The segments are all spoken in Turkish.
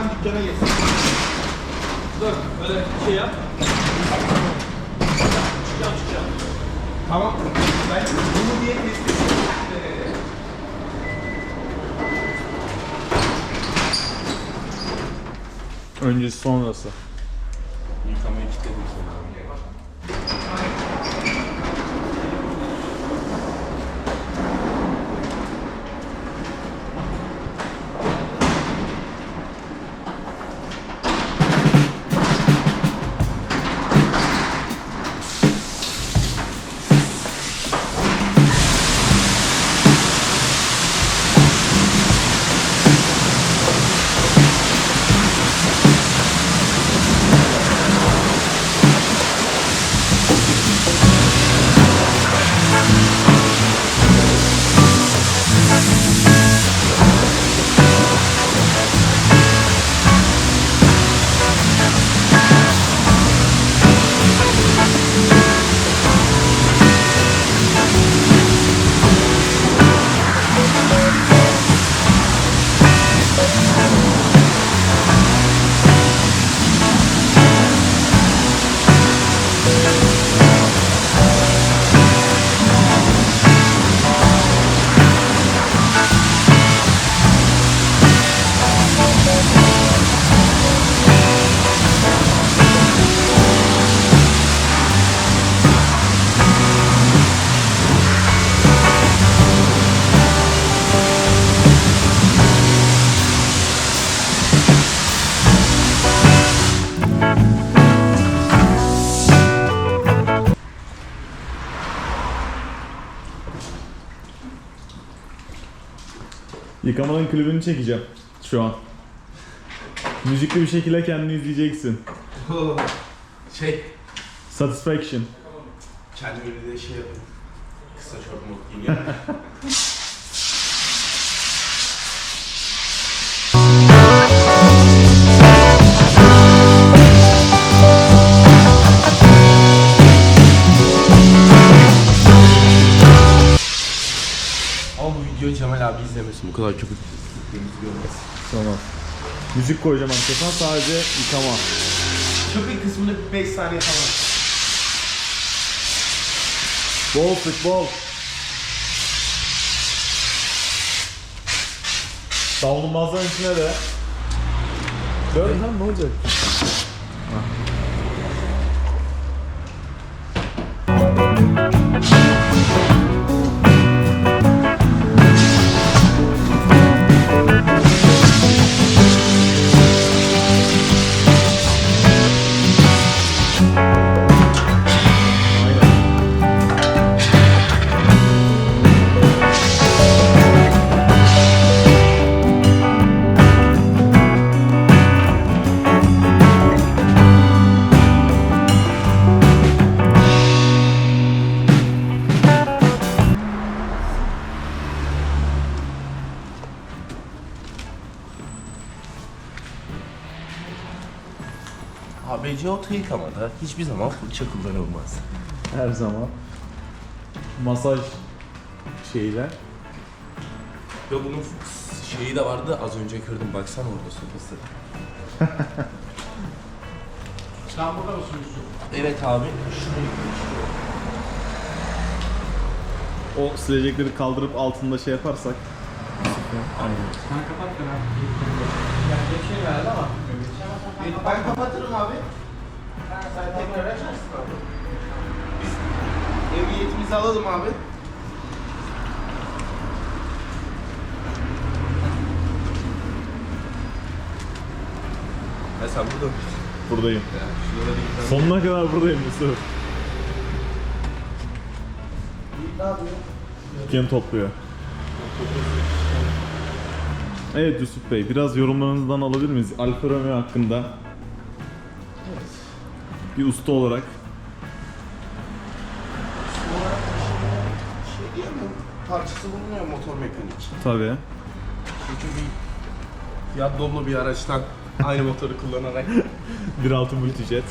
hemen dükkana geçsin. Dur böyle şey yap. Çıkacağım çıkacağım. Tamam. Ben bunu diye ediyorum. Öncesi sonrası. Yıkamayı kilitledim seni. Yıkamanın klibini çekeceğim şu an. Müzikli bir şekilde kendini izleyeceksin. Şey, Satisfaction. kendime bir de şey yapayım. Kısa şort mod giyeyim. Cemal abi izlemesin. Bu kadar köpük gittiğimizi görmesin. Tamam. Müzik koyacağım arkasına sadece yıkama. Köpek kısmında 5 saniye falan. Bol sık bol. Davlumbazların içine de. Dön lan ne olacak? ABC oto yıkamada hiçbir zaman fırça kullanılmaz. Her zaman. Masaj şeyler. Ve bunun şeyi de vardı az önce kırdım baksana orada sopası. Sen burada mısın Yusuf? Evet abi şurayı O silecekleri kaldırıp altında şey yaparsak. Sen kapat ben abi. Yani bir şey verdi ama. Ben kapatırım abi. Sen tekrar açarsın abi. Biz ehliyetimizi alalım abi. Ya sen burada mısın? Buradayım. Ya şurada bir tane... Sonuna kadar buradayım Yusuf. Ne yapıyor? Dükkanı topluyor. Evet Yusuf Bey, biraz yorumlarınızdan alabilir miyiz? Alfa Romeo hakkında. Bir usta olarak. Şey mu? Parçası bulunuyor motor mekanik. Tabii. Çünkü bir Fiat Doblo bir araçtan aynı motoru kullanarak 1.6 Multijet.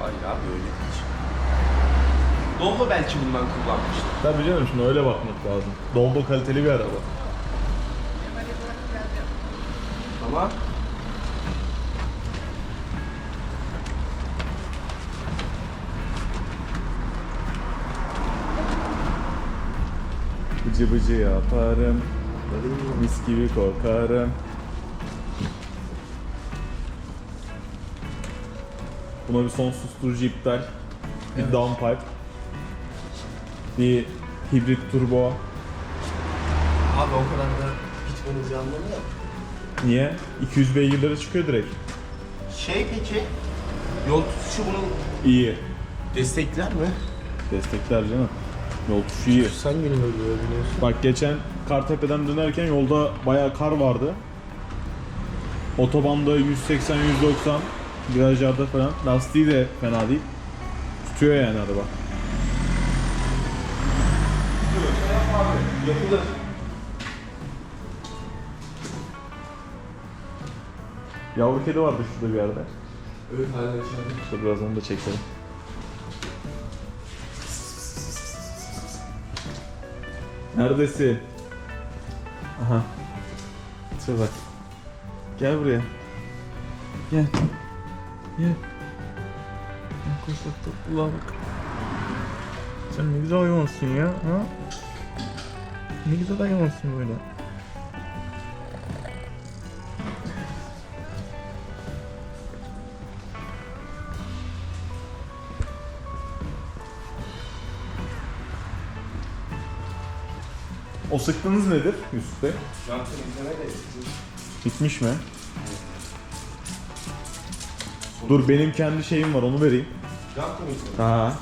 Hayır abi öyle değil. Doblo belki bundan kullanmıştır. Tabii canım şimdi öyle bakmak lazım. Doldo kaliteli bir araba. Ama Bıcı bıcı yaparım. Mis gibi kokarım. Buna bir son susturucu iptal. Bir downpipe. Bir hibrit turbo. Abi o kadar da anlamı yok. Niye? 200 beygirlere çıkıyor direkt. Şey peki, yol tutuşu bunu İyi. destekler mi? Destekler canım. Yol iyi. Sen günü öldürüyor biliyorsun. Bak geçen Kartepe'den dönerken yolda bayağı kar vardı. Otobanda 180-190 virajlarda falan. Lastiği de fena değil. Tutuyor yani araba. Yapılır. Yavru kedi vardı şurada bir yerde. Evet hala içeride. İşte biraz onu da çekelim. Neredesin? Aha. Şurada bak. Gel buraya. Gel. Gel. Gel koş bak topluluğa bak. Sen ne güzel hayvansın ya. Ha? Ne güzel hayvansın böyle. O sıktığınız nedir Yusuf Bey? Jantın izleme de Bitmiş mi? Dur benim kendi şeyim var onu vereyim. İzleme. Ha.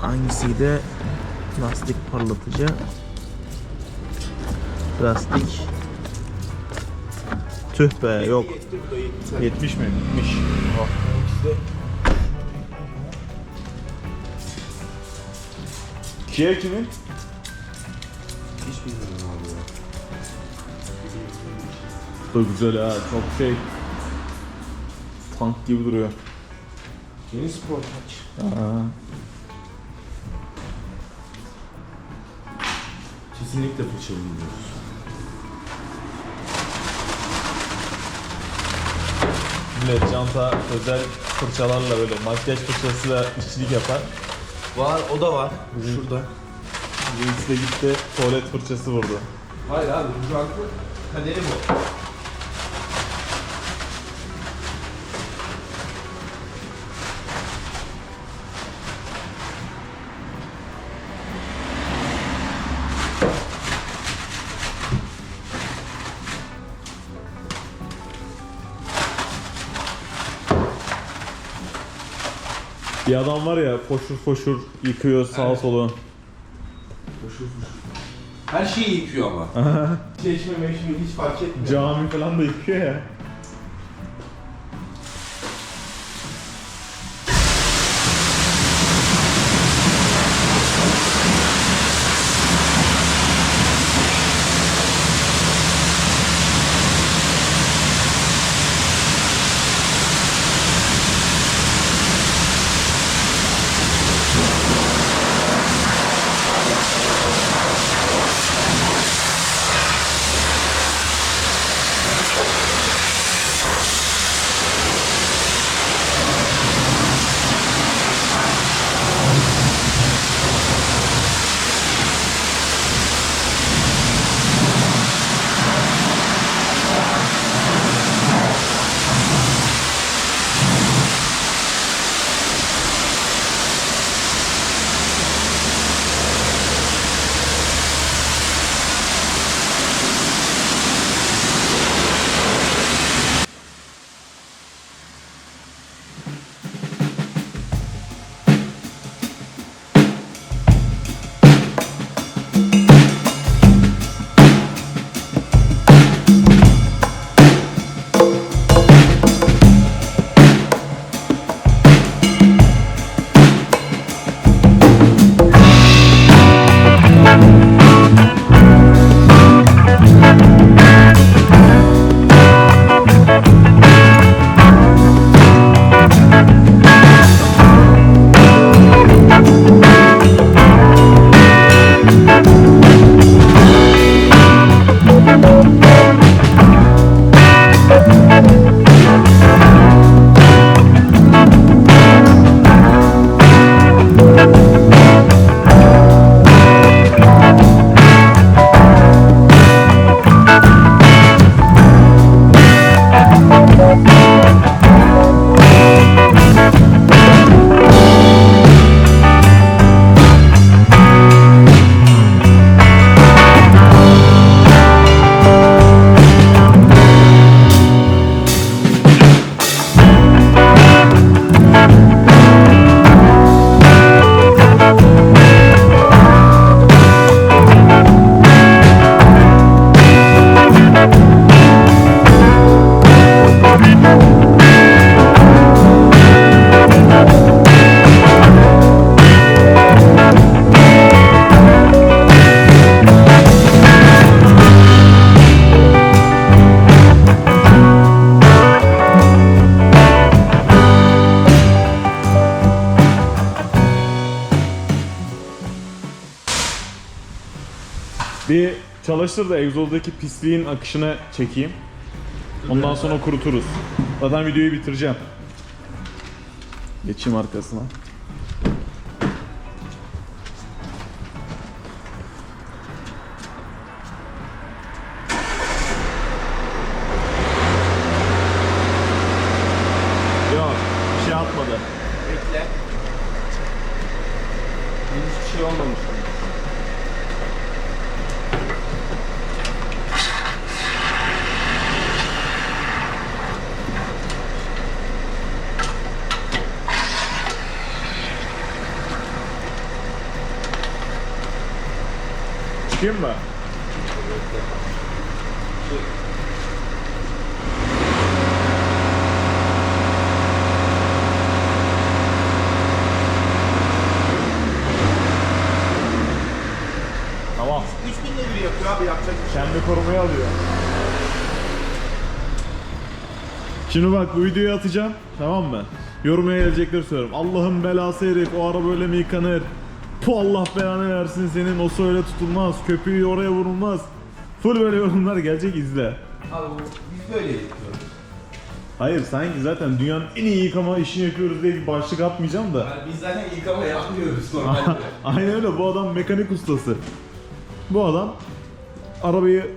Hangisiydi? Lastik parlatıcı. Plastik. Tüh be yok. Yetti bu da yetti. 70 mi? Bitmiş. İşte Kia kimin? hiç bilmiyorum abi ya. Da güzel ha çok şey. Tank gibi duruyor. Yeni spor taç. Aa. Kesinlikle fırçalamıyoruz. Millet çanta özel fırçalarla böyle makyaj fırçasıyla işçilik yapar. Var, o da var. Şurada. Birisi de gitti tuvalet fırçası vurdu. Hayır abi, bu kaderi bu. Bir adam var ya foşur foşur yıkıyor sağa Evet. sola. Her şeyi yıkıyor ama. Çeşme meşme hiç fark etmiyor. Cami falan da yıkıyor ya. Bir çalıştır da egzozdaki pisliğin akışını çekeyim. Ondan sonra kuruturuz. Zaten videoyu bitireceğim. Geçeyim arkasına. Yok, bir şey atmadı. Bekle. Hiçbir şey olmamış. Çıkayım mı? Tamam. 3000 devir yapıyor abi yapacak bir şey. Kendi korumayı alıyor. Şimdi bak bu videoyu atacağım tamam mı? Yorumaya gelecekleri söylüyorum. Allah'ın belası herif o araba öyle mi yıkanır? Pu Allah belanı versin senin o öyle tutulmaz. Köpüğü oraya vurulmaz. Full böyle yorumlar gelecek izle. Abi bu- biz böyle yapıyoruz. Hayır sanki zaten dünyanın en iyi yıkama işini yapıyoruz diye bir başlık atmayacağım da. Yani biz zaten yıkama yapmıyoruz normalde. Aynen öyle bu adam mekanik ustası. Bu adam arabayı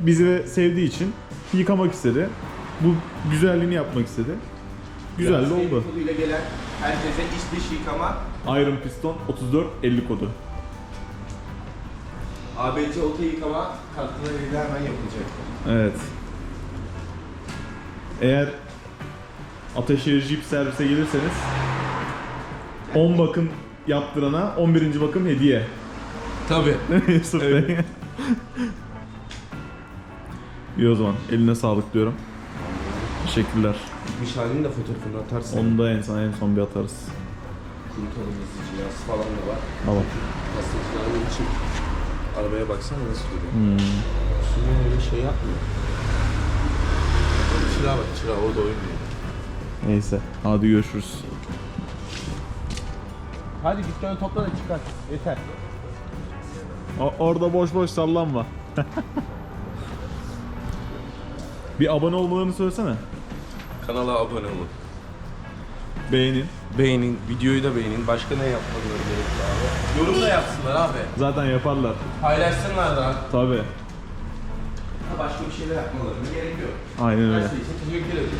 bizi sevdiği için yıkamak istedi. Bu güzelliğini yapmak istedi. Güzel de oldu. Koduyla gelen herkese iç dış yıkama Iron Piston 3450 kodu. ABC oto yıkama kartlarıyla hemen yapılacak. Evet. Eğer Ataşehir Jeep servise gelirseniz 10 bakım yaptırana 11. bakım hediye. Tabi. Yusuf Bey. İyi o zaman. Eline sağlık diyorum. Teşekkürler. Bitmiş halinin de fotoğrafını atarsın. Onu da en son, en son bir atarız. Kurtarım hızlıcı yaz falan da var. Tamam. Kastıklarının için arabaya baksana nasıl duruyor. Hmm. Üstüne öyle şey yapmıyor. Bak Çırağa bak çırağa orada oynuyor. Neyse. Hadi görüşürüz. Hadi dükkanı topla da çıkar. Yeter. O- orada boş boş sallanma. bir abone olmalarını söylesene. Kanala abone olun. Beğenin. Beğenin, videoyu da beğenin. Başka ne yapmaları gerekiyor abi? Yorum da yapsınlar abi. Zaten yaparlar. Paylaşsınlar da. Tabi. Başka bir şeyler yapmalarına gerek yok. Aynen Her öyle. şey için teşekkür ederiz.